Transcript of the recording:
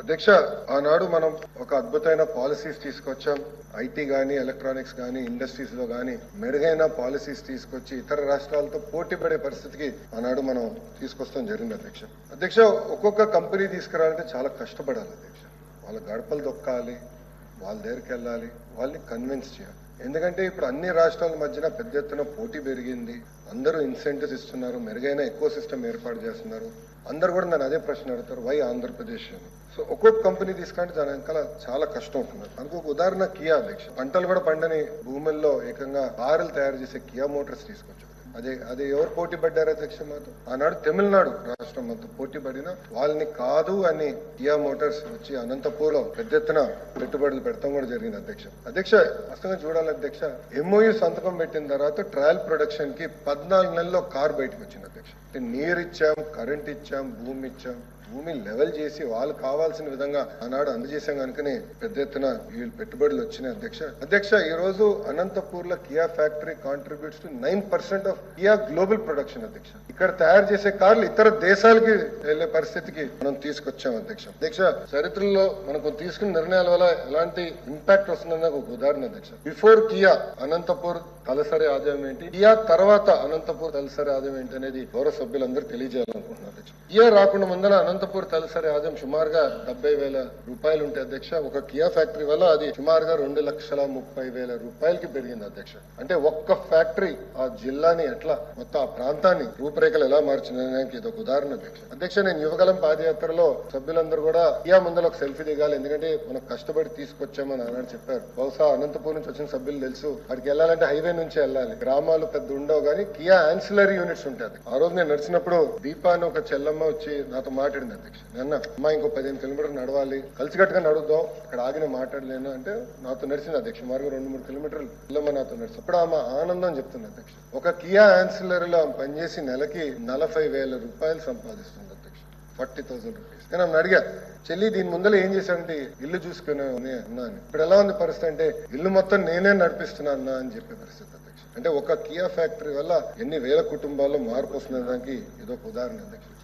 అధ్యక్ష ఆనాడు మనం ఒక అద్భుతమైన పాలసీస్ తీసుకొచ్చాం. ఐటీ కానీ ఎలక్ట్రానిక్స్ కానీ ఇండస్ట్రీస్లో మెరుగైన పాలసీస్ తీసుకొచ్చి ఇతర రాష్ట్రాలతో పోటీ పడే పరిస్థితికి ఆనాడు మనం తీసుకొస్తాం జరిగింది అధ్యక్ష. అధ్యక్ష ఒక్కొక్క కంపెనీ తీసుకురావాలంటే చాలా కష్టపడాలి అధ్యక్ష. వాళ్ళ గడపలు దొక్కాలి వాళ్ళ దగ్గరికి వెళ్ళాలి వాళ్ళని కన్విన్స్ చేయాలి. ఎందుకంటే ఇప్పుడు అన్ని రాష్ట్రాల మధ్యన పెద్ద ఎత్తున పోటీ పెరిగింది. అందరూ ఇన్సెంటివ్స్ ఇస్తున్నారు మెరుగైన ఎక్కువ సిస్టమ్ ఏర్పాటు చేస్తున్నారు. అందరు కూడా నన్ను అదే ప్రశ్న అడుగుతారు వై ఆంధ్రప్రదేశ్ అని? సో ఒక్కొక్క కంపెనీ తీసుకుంటే దాని వెనకాల చాలా కష్టం ఉంటుంది అందుకు ఒక ఉదాహరణ కియా అధ్యక్ష పంటలు కూడా పండని భూముల్లో ఏకంగా కారులు తయారు చేసే కియా మోటార్స్ తీసుకొచ్చారు. అదే అదే ఎవరు పోటీ పడ్డారు అధ్యక్ష మాతో ఆనాడు తమిళనాడు రాష్ట్రం మాతో పోటీ పడిన వాళ్ళని కాదు అని కియా మోటార్స్ వచ్చి అనంతపూర్లో పెద్ద ఎత్తున పెట్టుబడులు పెడతాం కూడా జరిగింది అధ్యక్ష. అధ్యక్ష అసలు చూడాలి అధ్యక్ష ఎంఓయూ సంతకం పెట్టిన తర్వాత ట్రయల్ ప్రొడక్షన్కి పద్నాలుగు నెలల్లో కార్ బయటకు వచ్చింది అధ్యక్ష. అంటే నీరు ఇచ్చాం కరెంట్ ఇచ్చాం భూమి ఇచ్చాం భూమి లెవెల్ చేసి వాళ్ళు కావాల్సిన విధంగా ఆనాడు అందజేసాం కనుకనే పెద్ద ఎత్తున వీళ్ళు పెట్టుబడులు వచ్చినాయి అధ్యక్ష. అధ్యక్ష ఈ రోజు అనంతపూర్లో Kia factory contributes to nine percent of Kia global production అధ్యక్ష. ఇక్కడ తయారు చేసే కార్లు ఇతర దేశాలకి వెళ్ళే పరిస్థితికి మనం తీసుకొచ్చాం అధ్యక్ష. అధ్యక్ష చరిత్రలో మనకు తీసుకున్న నిర్ణయాల వల్ల ఎలాంటి ఇంపాక్ట్ వస్తుందన్న ఒక ఉదాహరణ అధ్యక్ష. బిఫోర్ కియా అనంతపూర్ తలసరి ఆదాయం ఏంటి? కియా తర్వాత అనంతపూర్ తలసరి ఆదాయం ఏంటి అనేది గౌరవ సభ్యులందరూ తెలియజేయాలనుకుంటున్నారు అధ్యక్ష. కియా రాకుండా ముందర అనంతపూర్ తలసరి ఆదాయం సుమారుగా డెబ్బై వేల రూపాయలు ఉంటే అధ్యక్ష ఒక కియా ఫ్యాక్టరీ వల్ల అది సుమారుగా రెండు లక్షల ముప్పై వేల రూపాయలకి పెరిగింది అధ్యక్ష. అంటే ఒక్క ఫ్యాక్టరీ ఆ జిల్లాని ఎట్లా? మొత్తం ఆ ప్రాంతాన్ని రూపురేఖలు ఎలా మార్చినదానికి ఇది ఒక ఉదాహరణ అధ్యక్ష. అధ్యక్ష నేను యువగలం పాదయాత్రలో సభ్యులందరూ కూడా కియా ముందర ఒక సెల్ఫీ దిగాలి. ఎందుకంటే మనం కష్టపడి తీసుకొచ్చామని ఆనాడు చెప్పారు. బహుశా అనంతపూర్ నుంచి వచ్చిన సభ్యులు తెలుసు. అక్కడికి వెళ్ళాలంటే హైవే నుంచి వెళ్ళాలి. గ్రామాలు పెద్ద ఉండవు కానీ కియా ఆన్సిలరీ యూనిట్స్ ఉంటాయి ఆ రోజు నేను నడిచినప్పుడు దీపా అని ఒక చెల్లమ్మ వచ్చి నాతో మాట్లాడింది అధ్యక్ష. నిన్న అమ్మా ఇంకో పదిహేను కిలోమీటర్లు నడవాలి. కలిసికట్టుగా నడుద్దాం. అక్కడ ఆగిన మాట్లాడలేను అంటే నాతో నడిచింది అధ్యక్ష. మార్గం రెండు మూడు కిలోమీటర్లు పిల్లమ్మ నాతో నడిచి అప్పుడు ఆమె ఆనందం చెప్తుంది అధ్యక్ష. ఒక కియా ఆన్సిలరీలో ఆమె పనిచేసి నెలకి నలభై వేల రూపాయలు సంపాదిస్తుంది అధ్యక్ష. Forty thousand rupees. నేను ఆమెను అడిగాను చెల్లి దీని ముందర ఏం చేశానంటే ఇల్లు చూసుకునే అన్నా అని. ఇప్పుడు ఎలా ఉంది పరిస్థితి అంటే ఇల్లు మొత్తం నేనే నడిపిస్తున్నా అన్నా అని చెప్పే పరిస్థితి అధ్యక్ష. అంటే ఒక కియా ఫ్యాక్టరీ వల్ల ఎన్ని వేల కుటుంబాల్లో మార్పు వస్తున్న దానికి ఇదొక ఉదాహరణ అధ్యక్ష.